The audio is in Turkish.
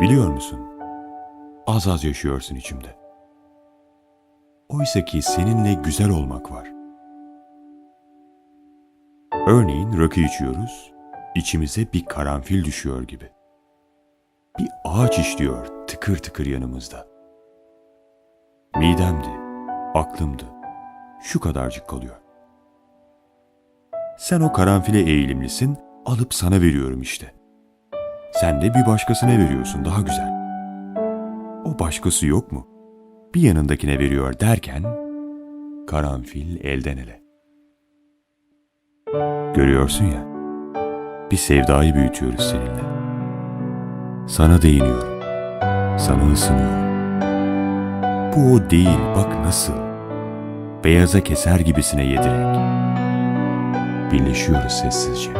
Biliyor musun? Az az yaşıyorsun içimde. Oysa ki seninle güzel olmak var. Örneğin rakı içiyoruz, içimize bir karanfil düşüyor gibi. Bir ağaç işliyor tıkır tıkır yanımızda. Midemdi, aklımdı. Şu kadarcık kalıyor. Sen o karanfile eğilimlisin, alıp sana veriyorum işte. Sen de bir başkasına veriyorsun daha güzel. O başkası yok mu? Bir yanındakine veriyor derken, karanfil elden ele. Görüyorsun ya, bir sevdayı büyütüyoruz seninle. Sana değiniyorum, sana ısınıyorum. Bu o değil, bak nasıl. Beyaza keser gibisine yedirek. Birleşiyoruz sessizce.